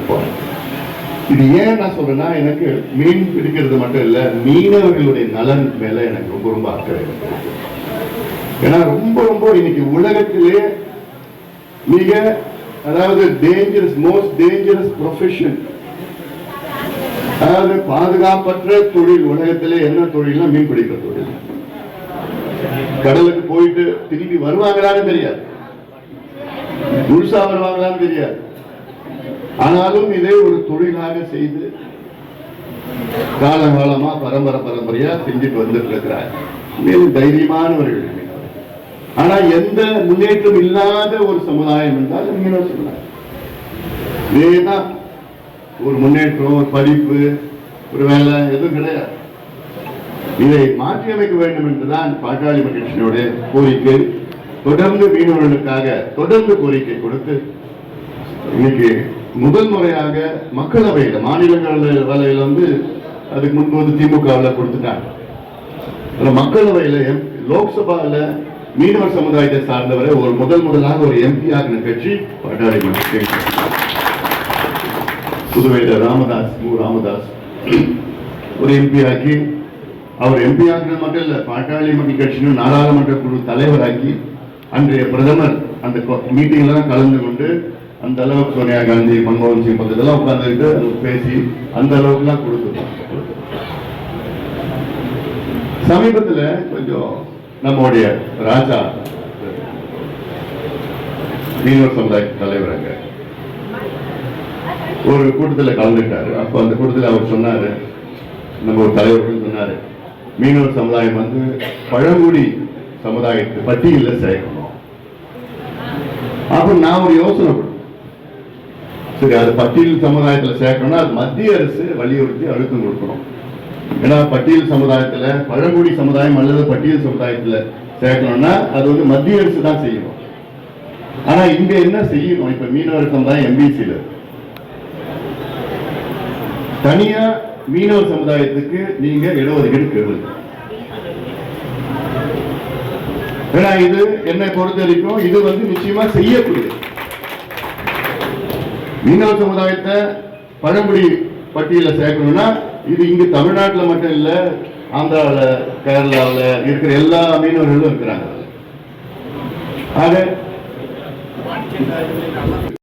போனேன் இது ஏன் நான் சொல்றேன்னா எனக்கு மீன் பிடிக்கிறது மட்டும் இல்ல மீனவர்களுடைய நலன் மேல எனக்கு ரொம்ப ரொம்ப அக்கறை ஏன்னா ரொம்ப ரொம்ப இன்னைக்கு உலகத்திலே மிக அதாவது டேஞ்சரஸ் மோஸ்ட் டேஞ்சரஸ் ப்ரொஃபஷன் அதாவது பாதுகாப்பற்ற தொழில் உலகத்திலே என்ன தொழில்னா மீன் பிடிக்கிற தொழில். கடலுக்கு போயிட்டு திரும்பி வருவாங்களான்னு தெரியாது. முழுசா வருவாங்களான்னு தெரியாது. ஆனாலும் இதை ஒரு தொழிலாக செய்து காலகாலமா பரம்பரை பரம்பரையா செஞ்சுட்டு வந்துட்டு இருக்கிறார் மேலும் தைரியமானவர்கள் ஆனா எந்த முன்னேற்றம் இல்லாத ஒரு சமுதாயம் என்றால் மீனவர் சமுதாயம் இதேதான் ஒரு முன்னேற்றம் ஒரு படிப்பு ஒரு வேலை எதுவும் கிடையாது. இதை மாற்றி அமைக்க வேண்டும் என்றுதான் பாட்டாளி மகிழ்ச்சியினுடைய கோரிக்கை. தொடர்ந்து மீனவர்களுக்காக தொடர்ந்து கோரிக்கை கொடுத்து இன்னைக்கு முதல் முறையாக மக்களவையில மாநிலங்களவையில வந்து அதுக்கு முன்பு வந்து திமுகவில் கொடுத்துட்டாங்க. ஆனா மக்களவையில எம்- மீனவர் சமுதாயத்தை சார்ந்தவரை ஒரு முதல் முதலாக ஒரு எம்பி ஆகின கட்சி பட்டாளி புதுவையில் ராமதாஸ் மு. ராமதாஸ். ஒரு எம்பி ஆக்கி அவர் எம்பி ஆகின மட்டும் இல்ல பாட்டாளி மக்கள் கட்சியின் நாடாளுமன்ற குழு தலைவராக்கி அன்றைய பிரதமர் அந்த மீட்டிங்லாம் கலந்து கொண்டு அந்த அளவுக்கு சோனியா காந்தி மன்மோகன் சிங் பக்கத்துல இதெல்லாம் உட்காந்துக்கிட்டு பேசி அந்த அளவுக்குலாம் கொடுத்துருக்கோம் சமீபத்துல கொஞ்சம் நம்முடைய ராஜா மீனவர் சமுதாய தலைவராங்க ஒரு கூட்டத்தில் கலந்துட்டாரு அப்போ அந்த கூட்டத்தில் அவர் சொன்னார் நம்ம ஒரு தலைவர்கள் சொன்னார் மீனவர் சமுதாயம் வந்து பழங்குடி சமுதாயத்தை பட்டியலில் சேர்க்கணும். அப்போ நான் ஒரு யோசனை சரி அது பட்டியல் சமுதாயத்தில் சேர்க்கணும்னா அது மத்திய அரசு வலியுறுத்தி அழுத்தம் கொடுக்கணும். ஏன்னா பட்டியல் சமுதாயத்துல பழங்குடி சமுதாயம் அல்லது பட்டியல் சமுதாயத்துல சேர்க்கணும்னா அது வந்து மத்திய அரசு தான் செய்யணும். ஆனா இங்க என்ன செய்யணும்? இப்ப மீனவர் சமுதாயம் எம்பிசில. தனியா மீனவர் சமுதாயத்துக்கு நீங்க இடஒதுக்கீடு கேளு ஏன்னா இது என்னை பொறுத்த வரைக்கும் இது வந்து நிச்சயமா செய்யக்கூடியது. மீனவ சமுதாயத்தை பழங்குடி பட்டியல சேர்க்கணும்னா இது இங்க தமிழ்நாட்டுல மட்டும் இல்ல ஆந்திராவில் கேரளாவில் இருக்கிற எல்லா மீனவர்களும் இருக்கிறாங்க. ஆக